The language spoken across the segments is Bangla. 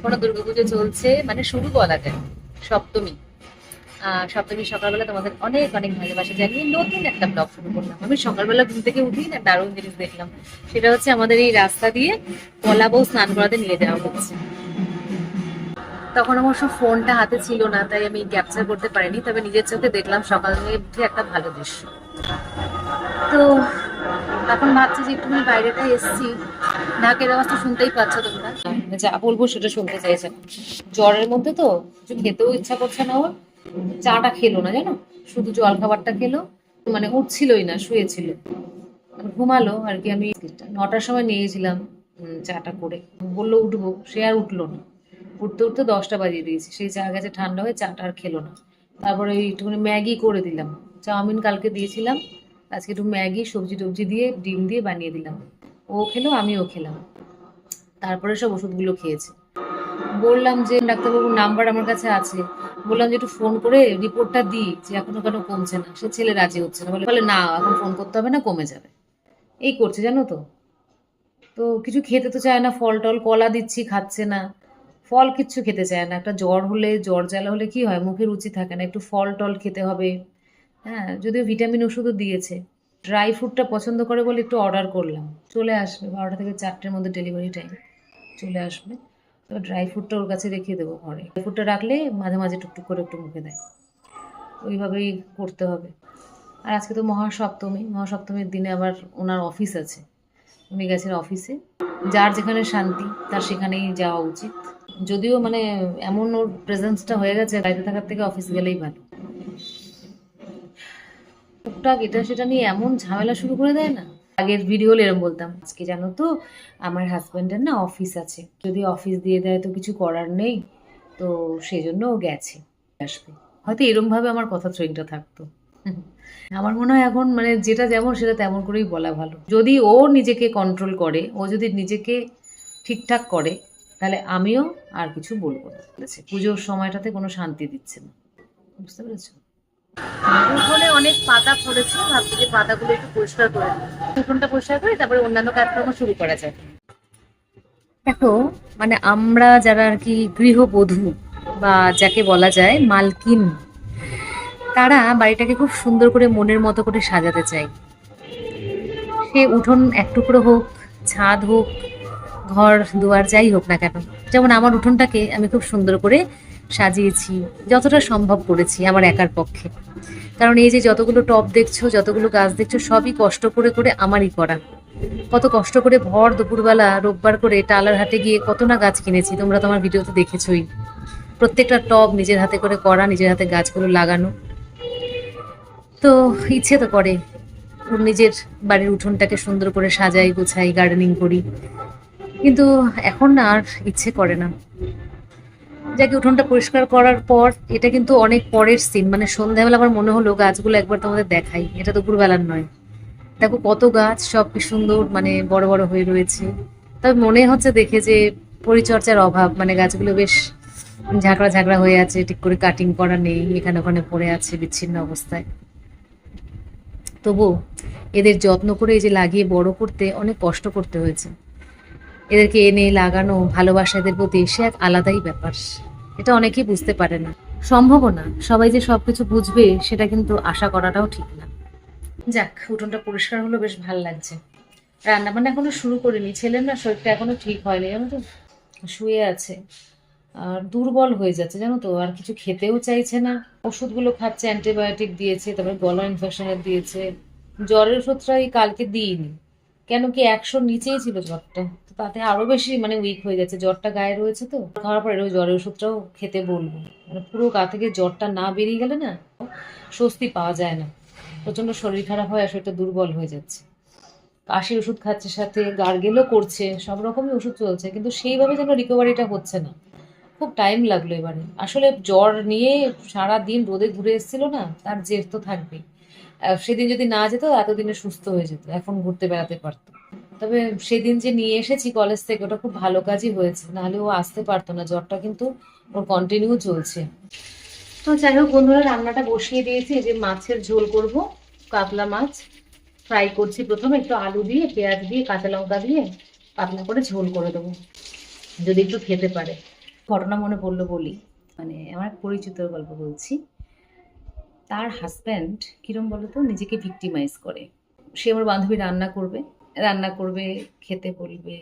এখনও দুর্গাপুজো চলছে মানে শুরু বলা যায়, সপ্তমী। সপ্তমী সকালবেলা তোমাদের অনেক অনেক ভালোবাসা জানিয়ে নতুন একটা ব্লগ শুরু করলাম। আমি সকালবেলা ঘুম থেকে উঠি না দারুণ জিনিস দেখলাম। সেটা হচ্ছে আমাদের এই রাস্তা দিয়ে কলা বউ স্নান করাতে নিয়ে যাওয়া হচ্ছে। তখন অবশ্য ফোনটা হাতে ছিল না, তাই আমি ক্যাপচার করতে পারিনি, তবে নিজের চোখে দেখলাম সকাল থেকে উঠে একটা ভালো দৃশ্য। তো এখন ভাবছি যে একটুখানি বাইরেটা এসছি। আওয়াজ তো শুনতেই পাচ্ছ তোমরা। যা বলব সেটা শুনতে চাইছে না। জ্বরের মধ্যে তো কিছু খেতেও ইচ্ছা করছে না ওর চাটা খেলো না, জানো? শুধু জল খাবারটা খেলো মানে উঠছিলই না, শুয়েছিল। মানে ঘুমালো আর কি, আমি নটার সময় নিয়েছিলাম চাটা করে। বলল, উঠবো। সে আর উঠল না। উঠতে উঠতে দশটা বাজিয়ে দিয়েছি। সেই চা গেছে ঠান্ডা হয়ে চাটা আর খেলো না। তারপরে একটুখানি ম্যাগি করে দিলাম। চাউমিন কালকে দিয়েছিলাম। আজকে একটু ম্যাগি, সবজি টবজি দিয়ে, ডিম দিয়ে বানিয়ে দিলাম। ও খেলো, আমিও খেলাম। তারপরে সব ওষুধগুলো খেয়েছে। বললাম যে, ডাক্তারবাবুর নাম্বার আমার কাছে আছে। বললাম যে, একটু ফোন করে রিপোর্টটা দিই যে, এখনও কেন কমছে না। সে ছেলে রাজি হচ্ছে না। বলে না, এখন ফোন করতে হবে না, কমে যাবে। এই করছে, জানো তো। তো কিছু খেতে তো চায় না, ফল টল কলা দিচ্ছি, খাচ্ছে না। ফল কিচ্ছু খেতে চায় না। একটা জ্বর হলে, জ্বর জ্বালা হলে কি হয়? মুখে রুচি থাকে না। একটু ফল টল খেতে হবে। হ্যাঁ যদিও ভিটামিন ওষুধও দিয়েছে। ড্রাই ফ্রুটটা পছন্দ করে বলে একটু অর্ডার করলাম। চলে আসবে বারোটা থেকে চারটের মধ্যে ডেলিভারি টাইম চলে আসবে। তো ড্রাই ফ্রুটটা ওর কাছে রেখে দেবো ঘরে। ড্রাই ফ্রুটটা রাখলে মাঝে মাঝে টুকটুক করে একটু মুখে দেয়। ওইভাবেই করতে হবে। আর আজকে তো মহাসপ্তমী। মহাসপ্তমীর দিনে আবার ওনার অফিস আছে। উনি গেছেন অফিসে যার যেখানে শান্তি, তার সেখানেই যাওয়া উচিত। যদিও মানে এমন ওর প্রেজেন্সটা হয়ে গেছে, বাড়িতে থাকার থেকে অফিস গেলেই ভালো। টুকটাক এটা সেটা নিয়ে এমন ঝামেলা শুরু করে দেয় না। আগের ভিডিও হলে এরকম বলতাম, আজকে জানো তো, আমার হাজব্যান্ডের না অফিস আছে। যদি অফিস দিয়ে দেয় তো কিছু করার নেই। তো সেজন্য ও গেছে আসবে হয়তো এরমভাবে আমার কথা ট্রেনটা থাকতো। আমার মনে হয় এখন মানে যেটা যেমন সেটা তেমন করেই বলা ভালো। যদি ও নিজেকে কন্ট্রোল করে, ও যদি নিজেকে ঠিকঠাক করে, তাহলে আমিও আর কিছু বলব না। পুজোর সময়টাতে কোনো শান্তি দিচ্ছে না। বুঝতে পেরেছ? উঠোনে অনেক পাতা পড়েছে, ভাবছি যে পাতাগুলো একটু পরিষ্কার করে উঠোনটা পরিষ্কার করে, তারপরে অন্যান্য কাজকর্ম শুরু করা যায়। দেখো মানে আমরা যারা আর কি গৃহবধূ বা যাকে বলা যায় মালকিন, তারা বাড়িটাকে খুব সুন্দর করে মনের মতো করে সাজাতে চাই। সে উঠোন এক টুকরো হোক, ছাদ হোক, ঘর দুয়ার যাই হোক না কেন, যেমন আমার উঠোনটাকে আমি খুব সুন্দর করে সাজিয়েছি, যতটা সম্ভব করেছি আমার একার পক্ষে। কারণ এই যে যতগুলো টব দেখছ, যতগুলো গাছ দেখছ, সবই কষ্ট করে করে আমারই করা। কত কষ্ট করে ভর দুপুরবেলা, রোববার করে টালার হাটে গিয়ে কত না গাছ কিনেছি, তোমরা তো আমার ভিডিওতে দেখেছই। প্রত্যেকটা টব নিজের হাতে করে করা, নিজের হাতে গাছগুলো লাগানো। তো ইচ্ছে তো করে। নিজের বাড়ির উঠোনটাকে সুন্দর করে সাজাই, গোছাই গার্ডেনিং করি। কিন্তু এখন না আর ইচ্ছে করে না। যাকে উঠোনটা পরিষ্কার করার পর, এটা কিন্তু অনেক পরের সিন মানে সন্ধ্যাবেলা আমার মনে হলো গাছগুলো একবার তোমাদের দেখাই। এটা দুপুরবেলার নয়। দেখো কত গাছ, সব কি সুন্দর মানে বড় বড় হয়ে রয়েছে। তবে মনে হচ্ছে দেখে যে পরিচর্যার অভাব মানে গাছগুলো বেশ ঝাঁকড়া ঝাঁকড়া হয়ে আছে, ঠিক করে কাটিং করা নেই, এখানে ওখানে পড়ে আছে বিচ্ছিন্ন অবস্থায়। তবু এদের যত্ন করে এই যে লাগিয়ে বড় করতে অনেক কষ্ট করতে হয়েছে। এদেরকে এনে লাগানো ভালোবাসা এদের প্রতি সে এক আলাদাই ব্যাপার। এটা অনেকেই বুঝতে পারে না। সম্ভবও না। সবাই যে সবকিছু বুঝবে, সেটা কিন্তু আশা করাটাও ঠিক না। যাক, উঠোনটা পরিষ্কার হলো, বেশ ভালো লাগছে। রান্না বান্না এখনও শুরু করিনি। ছেলের না শরীরটা এখনও ঠিক হয়নি, জানো তো? শুয়ে আছে। আর দুর্বল হয়ে যাচ্ছে, জানো তো? আর কিছু খেতেও চাইছে না। ওষুধগুলো খাচ্ছে, অ্যান্টিবায়োটিক দিয়েছে, তারপরে গলা ইনফেকশনের দিয়েছে। জ্বরের ওষুধটা এই কালকে দিইনি। কেন কি একশোর নিচেই ছিল জ্বরটা? তো তাতে আরও বেশি মানে উইক হয়ে গেছে। জ্বরটা গায়ে রয়েছে তো। খাওয়ার পরে ওই জ্বরের ওষুধটাও খেতে বলব। মানে পুরো গা থেকে জ্বরটা না বেরিয়ে গেলে না স্বস্তি পাওয়া যায় না। প্রচণ্ড শরীর খারাপ হয় আর শরীরটা দুর্বল হয়ে যাচ্ছে। কাশির ওষুধ খাচ্ছে সাথে, গার্গেলও করছে, সব রকমই ওষুধ চলছে। কিন্তু সেইভাবে যেন রিকভারিটা হচ্ছে না। খুব টাইম লাগল এবারে। আসলে জ্বর নিয়ে সারা দিন রোদে ঘুরে এসেছিল না, তার জের তো থাকবেই। সেদিন যদি না যেত, এতদিনে সুস্থ হয়ে যেত। এখন ঘুরতে বেড়াতে পারতো। তবে সেদিন যে নিয়ে এসেছি কলেজ থেকে, ওটা খুব ভালো কাজই হয়েছে। নাহলে ও আসতে পারতো না। জ্বরটা কিন্তু ওর কন্টিনিউ চলছে। তো যাই হোক বন্ধুরা, রান্নাটা বসিয়ে দিয়েছি। যে মাছের ঝোল করব, কাতলা মাছ। ফ্রাই করছি প্রথমে একটু আলু দিয়ে, পেঁয়াজ দিয়ে, কাঁচা লঙ্কা দিয়ে, পাতলা করে ঝোল করে দেবো। যদি একটু খেতে পারে। ঘটনা মনে পড়ল বলি। মানে আমার এক পরিচিতর গল্প বলছি। তার হাজব্যান্ড কিরম বলতো? নিজেকে ভিক্টিমাইজ করে। সে আমার বান্ধবী রান্না করবে। রান্না করবে, খেতে বলবে,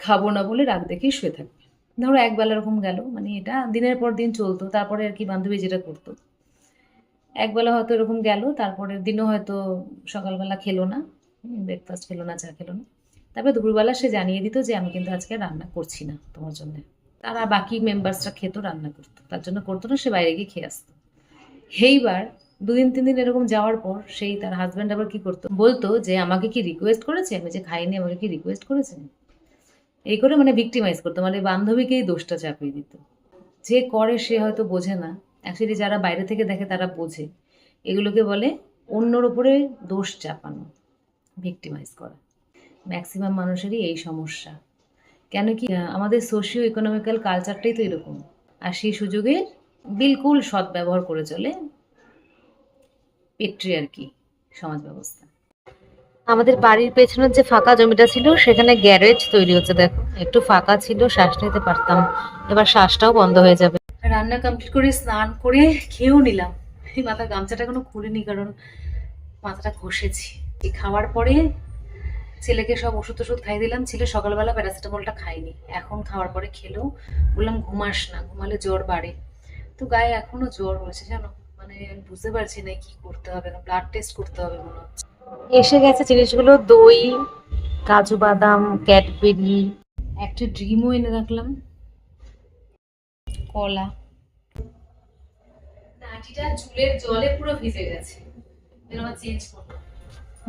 খাব না বলে রাগ দেখেই শুয়ে থাকবে। ধরো একবেলা এরকম গেল মানে এটা দিনের পর দিন চলতো, তারপরে আর কি বান্ধবী যেটা করতো। একবেলা হয়তো এরকম গেল তারপরের দিনও হয়তো সকালবেলা খেলো না ব্রেকফাস্ট খেলো না, চা খেলো না। তারপরে দুপুরবেলা সে জানিয়ে দিত যে, আমি কিন্তু আজকে রান্না করছি না তোমার জন্য। তারা বাকি মেম্বার্সরা খেত, রান্না করতো। তার জন্য করতো না, সে বাইরে গিয়ে খেয়ে আসতো। এইবার দুদিন, তিন দিন এরকম যাওয়ার পর সেই তার হাজব্যান্ড আবার কি করতো? বলতো যে, আমাকে কি রিকোয়েস্ট করেছে? আমি যে খাইনি, আমাকে কি রিকোয়েস্ট করেছেন এই করে মানে ভিক্টিমাইজ করতো মানে বান্ধবীকেই দোষটা চাপিয়ে দিত। যে করে সে হয়তো বোঝে না। অ্যাকচুয়ালি যারা বাইরে থেকে দেখে তারা বোঝে। এগুলোকে বলে অন্যর ওপরে দোষ চাপানো ভিক্টিমাইজ করা। ম্যাক্সিমাম মানুষেরই এই সমস্যা। কেন কি, আমাদের সোশিও ইকোনমিক্যাল কালচারটাই তো এরকম। আর সেই সুযোগের বিলকুল সদ্ব্যবহার করে চলে পেট্রিয়ার্কি সমাজ ব্যবস্থা। আমাদের বাড়ির পেছনের যে ফাঁকা জমিটা ছিল সেখানে গ্যারেজ তৈরি হচ্ছে দেখো। একটু ফাঁকা ছিল শ্বাস নিতে পারতাম। এবার শ্বাসটাও বন্ধ হয়ে যাবে। রান্না কমপ্লিট করে স্নান করে খেয়েও নিলাম। এই মাথা গামছাটা এখনও খুলিনি কারণ মাথাটা ঘষেছি। এই খাওয়ার পরে ছেলেকে সব ওষুধ ওষুধ খাই দিলাম। ছেলে সকালবেলা প্যারাসিটামলটা খাইনি এখন খাওয়ার পরে খেলেও বললাম ঘুমাস না ঘুমালে জ্বর বাড়ে। তো গায়ে এখনও জ্বর হয়েছে জানো? মানে আমি বুঝতে পারছি না কি করতে হবে না ব্লাড টেস্ট করতে হবে মনে হচ্ছে। এসে গেছে জিনিসগুলো দই কাজু বাদাম ক্যাডবেরি। একটা ড্রিমও এনে রাখলাম। কলা। নাটিটা চুলের জলে পুরো ভিজে গেছে। চেঞ্জ করব।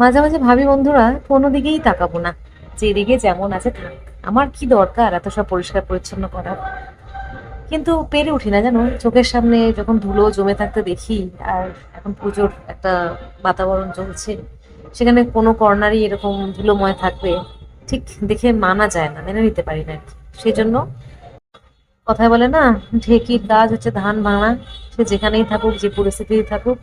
মাঝে মাঝে ভাবি বন্ধুরা কোনো দিকেই তাকাবো না। যেদিকে যেমন আছে থাক। আমার কি দরকার এত সব পরিষ্কার পরিচ্ছন্ন করার? কিন্তু পেরে উঠি না, জানো? চোখের সামনে যখন ধুলো জমে থাকতে দেখি, আর এখন পুজোর একটা বাতাবরণ চলছে, সেখানে কোনো কর্নারই এরকম ধুলোময় থাকবে, ঠিক দেখে মানা যায় না, মেনে নিতে পারি না সেই জন্য কথায় বলে না, ঢেকির কাজ হচ্ছে ধান ভাঙা, সে যেখানেই থাকুক, যে পরিস্থিতি থাকুক,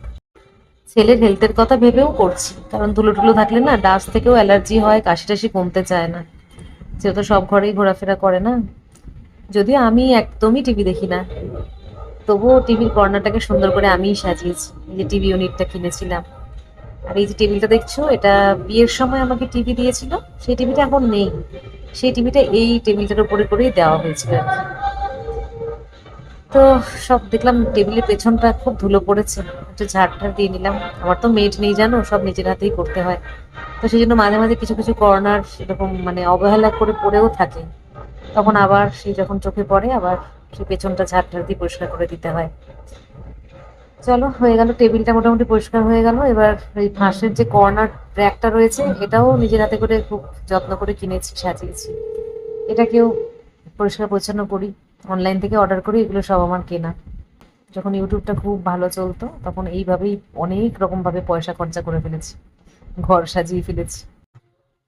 ছেলের হেলথের কথা ভেবেও করছি, কারণ ধুলো টুলো থাকলে না, ডাস্ট থেকেও অ্যালার্জি হয়, কাশি টাশি কমতে চায় না যেহেতু সব ঘরেই ঘোরাফেরা করে না। যদিও আমি একদমই টিভি দেখি না, তবুও টিভির কর্নারটাকে সুন্দর করে আমিই সাজিয়েছি যে টিভি ইউনিটটা কিনেছিলাম। আর এই যে টেবিলটা দেখছ, এটা বিয়ের সময় আমাকে টিভি দিয়েছিল, সেই টিভিটা এখন নেই। সেই টিভিটা এই টেবিলটার উপরে করেই দেওয়া হয়েছিল। তো সব দেখলাম টেবিলের পেছনটা খুব ধুলো পড়েছে, একটু ঝাড় দিয়ে নিলাম। আমার তো মেড নেই, জানো, সব নিজের হাতেই করতে হয়। তো সেই জন্য মাঝে মাঝে কিছু কিছু কর্নার সেরকম মানে অবহেলা করে পড়েও থাকে। তখন আবার সেই যখন চোখে পড়ে, আবার সেই পেছনটা ঝাড় দিয়ে পরিষ্কার করে দিতে হয়। চলো, হয়ে গেল, টেবিলটা মোটামুটি পরিষ্কার হয়ে গেল। এবার এই ফাঁসের যে কর্নার র্যাকটা রয়েছে, এটাও নিজের হাতে করে খুব যত্ন করে কিনেছি, সাজিয়েছি। এটাকেও পরিষ্কার পরিচ্ছন্ন করি, অনলাইন থেকে অর্ডার করি, এগুলো সব আমার কেনা। যখন ইউটিউবটা খুব ভালো চলতো, তখন এইভাবেই অনেক রকমভাবে পয়সা খরচা করে ফেলেছি, ঘর সাজিয়ে ফেলেছি।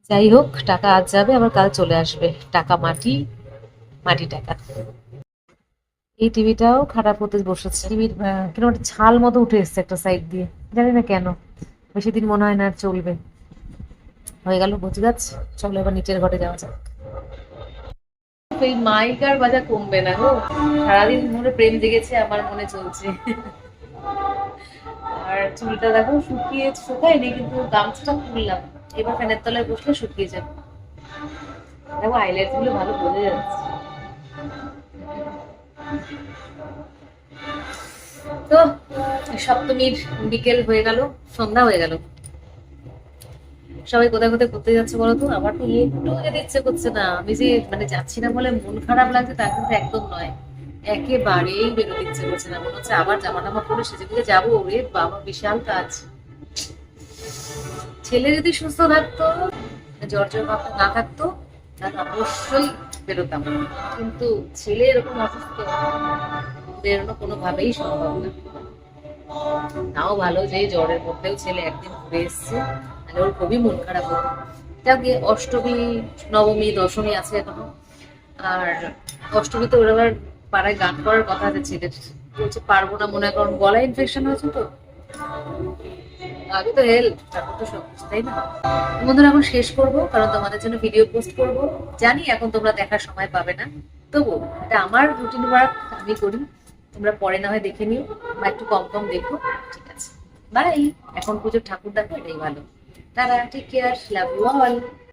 যাই হোক, টাকা আজ যাবে, আবার কাল চলে আসবে। টাকা মাটি মাটি টাকা। এই টিভিটাও খারাপ হতে বসেছে। টিভির কেন একটা ছাল মতো উঠে এসছে একটা সাইড দিয়ে। জানি না কেন। বেশি দিন মনে হয় না চলবে। হয়ে গেল বুঝে যাচ্ছে। চলো এবার নিচের ঘরে যাওয়া যাক। এই মাইক বাজা কমবে না গো। সারাদিন ধরে প্রেম জেগেছে আমার মনে চলছে। আর চুলটা দেখো, শুকিয়ে, শুকায়নি, কিন্তু গামছাটা খুললাম। এবার ফ্যানের তলায় বসলে শুকিয়ে যাবে। দেখো হাইলাইটগুলো ভালো বোঝা যাচ্ছে। তো, সপ্তমীর বিকেল হয়ে গেল, সন্ধ্যা হয়ে গেল। সবাই কোথায় কোথায় ঘুরতে যাচ্ছে বলো তো? আমার তো একটু যেতে ইচ্ছে করছে না। আমি যে মানে যাচ্ছি না বলে মন খারাপ লাগছে, তা কিন্তু একদম নয়। একেবারেই বেরোতে ইচ্ছে করছে না। মনে হচ্ছে আবার জামা টামা পরে গুজে যাব। রে বাবা, বিশাল কাজ। ছেলে যদি সুস্থ থাকতো জ্বর জ্বর না থাকতো, তাহলে অবশ্যই বেরোতাম কিন্তু ছেলে এরকম অসুস্থ, বেরোনো কোনোভাবেই সম্ভব না। তাও ভালো যে জ্বরের মধ্যেও ছেলে একদিন ঘুরে এসছে তাহলে ওর খুবই মন খারাপ হতো যাকে অষ্টমী, নবমী, দশমী আছে এখনও। আর অষ্টমীতে ওর আবার পাড়ায় গান করার কথা আছে ছেলের। বলছে, পারব না মনে হয় গলা ইনফেকশন হয়েছে তো। আগে তো হেল্প তারপর তো সবকিছু, তাই না? বন্ধুরা এখন শেষ করব, কারণ তোমাদের জন্য ভিডিও পোস্ট করব। জানি এখন তোমরা দেখার সময় পাবে না। তবু এটা আমার রুটিন ওয়ার্ক আমি করি। তোমরা পরে না হয় দেখে নিও, বা একটু কম কম দেখো। ঠিক আছে। বাই এখন পুজোর ঠাকুর দেখো এটাই ভালো। তারা take care love you all